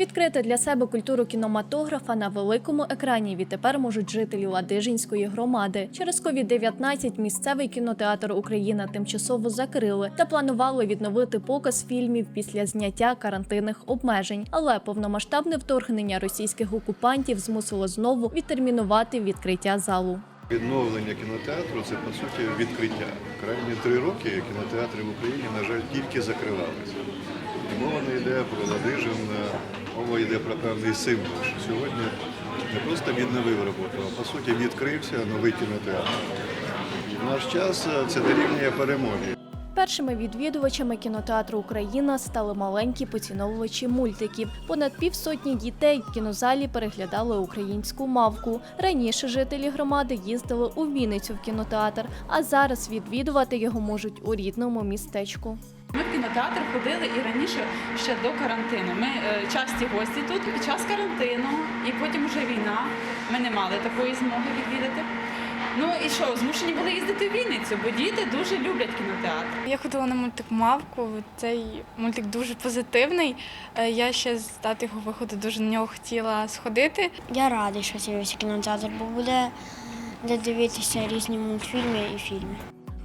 Відкрити для себе культуру кінематографа на великому екрані відтепер можуть жителі Ладижинської громади. Через COVID-19 місцевий кінотеатр Україна тимчасово закрили та планували відновити показ фільмів після зняття карантинних обмежень. Але повномасштабне вторгнення російських окупантів змусило знову відтермінувати відкриття залу. Відновлення кінотеатру це по суті відкриття. Крайні три роки кінотеатри в Україні, на жаль, тільки закривалися. Мова не йде про Ладижин, мова йде про певний символ, що сьогодні не просто відновив роботу, а по суті відкрився новий кінотеатр. В наш час це дорівнює перемоги. Першими відвідувачами кінотеатру Україна стали маленькі поціновувачі мультиків. Понад півсотні дітей в кінозалі переглядали українську мавку. Раніше жителі громади їздили у Вінницю в кінотеатр, а зараз відвідувати його можуть у рідному містечку. Ми в кінотеатр ходили і раніше ще до карантину. Ми е, часті гості тут під час карантину, і потім вже війна. Ми не мали такої змоги відвідати. Ну і що, змушені були їздити в Вінницю, бо діти дуже люблять кінотеатр. Я ходила на мультик Мавку. Цей мультик дуже позитивний. Е, Я ще з дати його виходу дуже на нього хотіла сходити. Я радий, що з'явився кінотеатр, бо буде де дивитися різні мультфільми і фільми.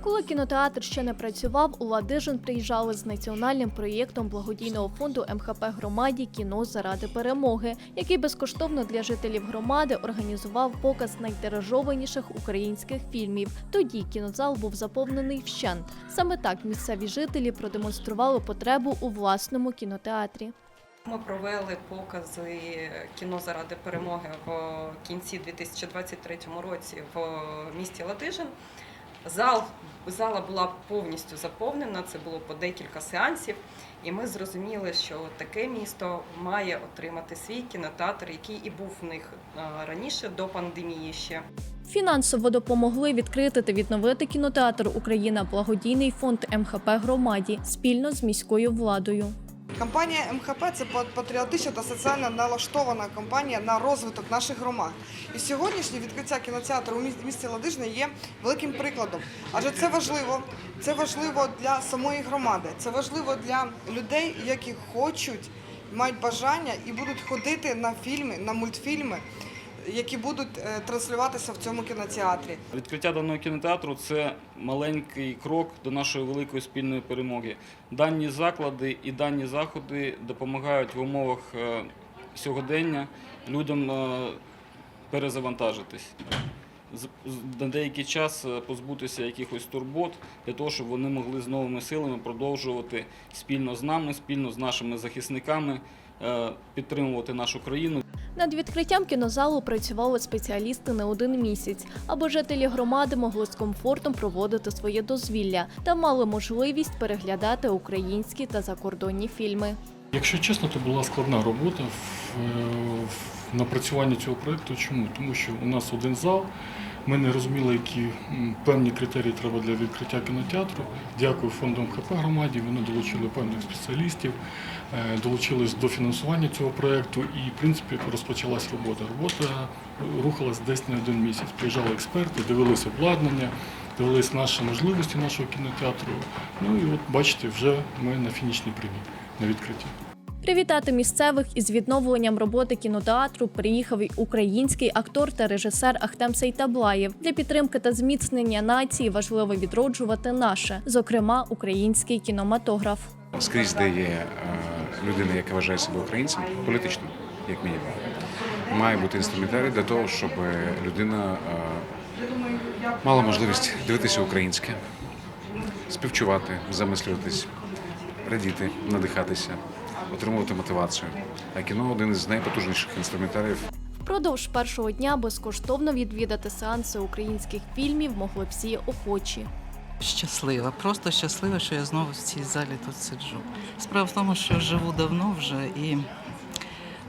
Коли кінотеатр ще не працював, у Ладижин приїжджали з національним проєктом благодійного фонду МХП громаді Кіно заради перемоги, який безкоштовно для жителів громади організував показ найтиражованіших українських фільмів. Тоді кінозал був заповнений вщент. Саме так місцеві жителі продемонстрували потребу у власному кінотеатрі. Ми провели покази кіно заради перемоги в кінці 2023 році в місті Ладижин. Зал зала була повністю заповнена. Це було по декілька сеансів, і ми зрозуміли, що таке місто має отримати свій кінотеатр, який і був в них раніше до пандемії ще. Фінансово допомогли відкрити та відновити кінотеатр Україна благодійний фонд МХП громаді спільно з міською владою. Компанія МХП це патріотична та соціально налаштована компанія на розвиток наших громад. І сьогоднішнє відкриття кінотеатру у місті Ладижне є великим прикладом. Адже це важливо. Це важливо для самої громади. Це важливо для людей, які хочуть, мають бажання і будуть ходити на фільми, на мультфільми, які будуть е, транслюватися в цьому кінотеатрі. Відкриття даного кінотеатру це маленький крок до нашої великої спільної перемоги. Дані заклади і дані заходи допомагають в умовах е, сьогодення людям е, перезавантажитись. На деякий час позбутися якихось турбот для того, щоб вони могли з новими силами продовжувати спільно з нами, спільно з нашими захисниками підтримувати нашу країну. Над відкриттям кінозалу працювали спеціалісти не один місяць, аби жителі громади могли з комфортом проводити своє дозвілля та мали можливість переглядати українські та закордонні фільми. Якщо чесно, то була складна робота в, е, в напрацюванні цього проєкту. Чому? Тому що у нас один зал. Ми не розуміли, які певні критерії треба для відкриття кінотеатру. Дякую фонду МХП громаді. Вони долучили певних спеціалістів, е, долучились до фінансування цього проєкту і, в принципі, розпочалась робота. Робота рухалась десь не один місяць. Приїжджали експерти, дивилися обладнання, дивились наші можливості нашого кінотеатру. Ну і от бачите, вже ми на фінішній прямі на відкритті. Привітати місцевих із відновленням роботи кінотеатру приїхав і український актор та режисер Ахтем Сейтаблаєв. Для підтримки та зміцнення нації важливо відроджувати наше, зокрема український кінематограф. скрізь, де є е, людина, яка вважає себе українцем, політично, як мінімум, має бути інструментарій для того, щоб людина е, мала можливість дивитися українське, співчувати, замислюватись, радіти, надихатися, отримувати мотивацію. А кіно один із найпотужніших інструментаріїв Впродовж першого дня безкоштовно відвідати сеанси українських фільмів могли всі охочі. Щаслива, просто щаслива, що я знову в цій залі тут сиджу. Справа в тому, що живу давно вже і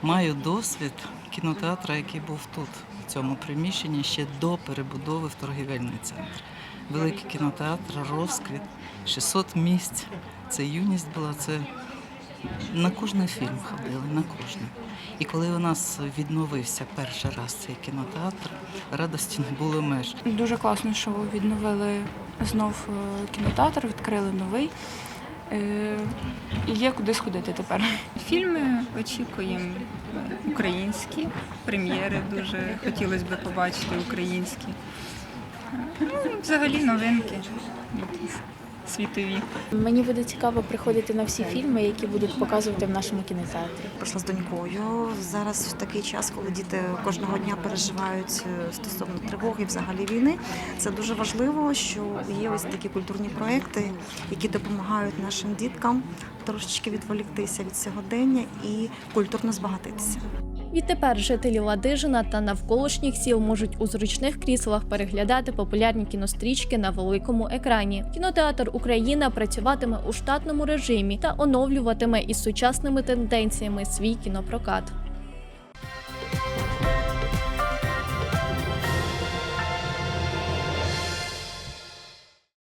маю досвід кінотеатра, який був тут, в цьому приміщенні, ще до перебудови в торгівельний центр. Великий кінотеатр, розквіт, 600 місць. Це юність була, це на кожний фільм ходили, на кожний. І коли у нас відновився перший раз цей кінотеатр, радості не було меж. Дуже класно, що відновили знов е, кінотеатр, відкрили новий. Е, і є куди сходити тепер. Фільми очікуємо е, українські, прем'єри дуже хотілося б побачити українські. Ну, взагалі новинки світові. Мені буде цікаво приходити на всі фільми, які будуть показувати в нашому кінотеатрі. Прийшла з донькою. Зараз в такий час, коли діти кожного дня переживають е, стосовно тривоги, взагалі війни. Це дуже важливо, що є ось такі культурні проекти, які допомагають нашим діткам трошечки відволіктися від сьогодення і культурно збагатитися. Відтепер жителі Ладижина та навколишніх сіл можуть у зручних кріслах переглядати популярні кінострічки на великому екрані. Кінотеатр Україна працюватиме у штатному режимі та оновлюватиме із сучасними тенденціями свій кінопрокат.